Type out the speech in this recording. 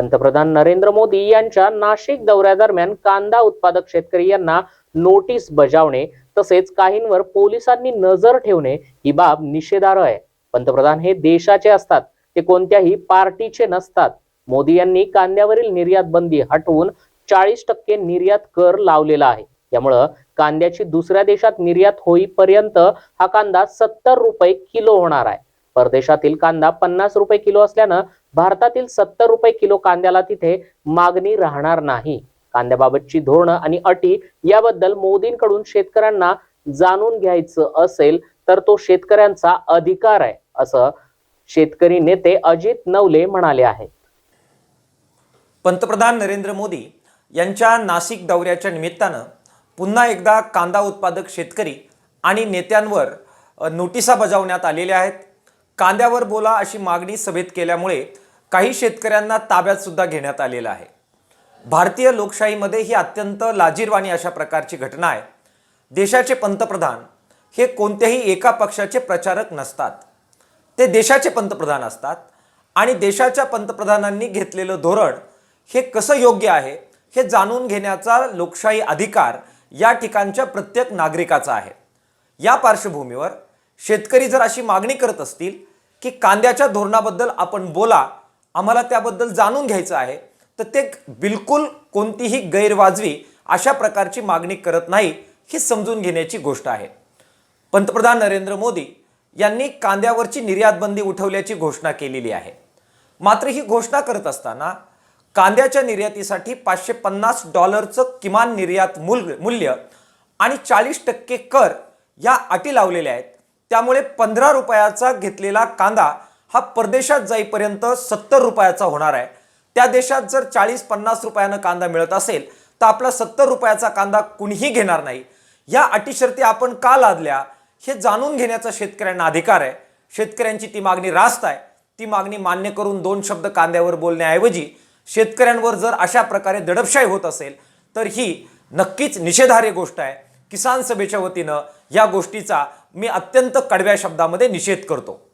पंतप्रधान नरेंद्र मोदी यांच्या नाशिक दौऱ्यादरम्यान कांदा उत्पादक शेतकरी यांना नोटीस बजावणे तसेच काहींवर पोलिसांनी नजर ठेवणे ही बाब निषेधार्ह आहे. पंतप्रधान हे देशाचे असतात ते कोणत्याही पार्टीचे नसतात. मोदी यांनी कांद्यावरील निर्यात बंदी हटवून चाळीस टक्के निर्यात कर लावलेला आहे. त्यामुळं कांद्याची दुसऱ्या देशात निर्यात होईपर्यंत हा कांदा सत्तर रुपये किलो होणार आहे. परदेशातील कांदा पन्नास रुपये किलो असल्यानं भारतातील सत्तर रुपये किलो कांद्याला तिथे मागणी राहणार नाही. कांद्याबाबतची धोरणं आणि अटी याबद्दल मोदींकडून शेतकऱ्यांना जाणून घ्यायचं असेल तर तो शेतकऱ्यांचा अधिकार आहे असं शेतकरी नेते अजित नवले म्हणाले आहेत. पंतप्रधान नरेंद्र मोदी यांच्या नाशिक दौऱ्याच्या निमित्तानं पुन्हा एकदा कांदा उत्पादक शेतकरी आणि नेत्यांवर नोटिसा बजावण्यात आलेल्या आहेत. कांद्यावर बोला अशी मागणी सभेत केल्यामुळे काही शेतकऱ्यांना ताब्यात सुद्धा घेण्यात आलेलं आहे. भारतीय लोकशाहीमध्ये ही अत्यंत लाजीरवाणी अशा प्रकारची घटना आहे. देशाचे पंतप्रधान हे कोणत्याही एका पक्षाचे प्रचारक नसतात. ते देशाचे पंतप्रधान असतात आणि देशाच्या पंतप्रधानांनी घेतलेलं धोरण हे कसं योग्य आहे हे जाणून घेण्याचा लोकशाही अधिकार या ठिकाणच्या प्रत्येक नागरिकाचा आहे. या पार्श्वभूमीवर शेतकरी जर अशी मागणी करत असतील की कांद्याच्या धोरणाबद्दल आपण बोला आम्हाला त्याबद्दल जाणून घ्यायचं आहे. तर ते बिलकुल कोणतीही गैरवाजवी अशा प्रकारची मागणी करत नाही ही समजून घेण्याची गोष्ट आहे. पंतप्रधान नरेंद्र मोदी यांनी कांद्यावरची निर्यातबंदी उठवल्याची घोषणा केलेली आहे. मात्र ही घोषणा करत असताना कांद्याच्या निर्यातीसाठी पाचशे पन्नास डॉलरचं किमान निर्यात मूल मूल्य आणि चाळीस टक्के कर या अटी लावलेल्या आहेत. त्यामुळे पंधरा रुपयाचा घेतलेला कांदा हा परदेशात जाईपर्यंत सत्तर रुपयाचा होणार आहे. त्या देशात जर चाळीस पन्नास रुपयानं कांदा मिळत असेल तर आपला सत्तर रुपयाचा कांदा कुणीही घेणार नाही. या अटीशर्ती आपण का लादल्या हे जाणून घेण्याचा शेतकऱ्यांना अधिकार आहे. शेतकऱ्यांची ती मागणी रास्त आहे. ती मागणी मान्य करून दोन शब्द कांद्यावर बोलण्याऐवजी शेतकऱ्यांवर जर अशा प्रकारे दडपशाही होत असेल तर ही नक्कीच निषेधार्ह गोष्ट आहे. किसान सभेच्या वतीनं या गोष्टीचा मी अत्यंत कडव्या शब्दामध्ये निषेध करतो.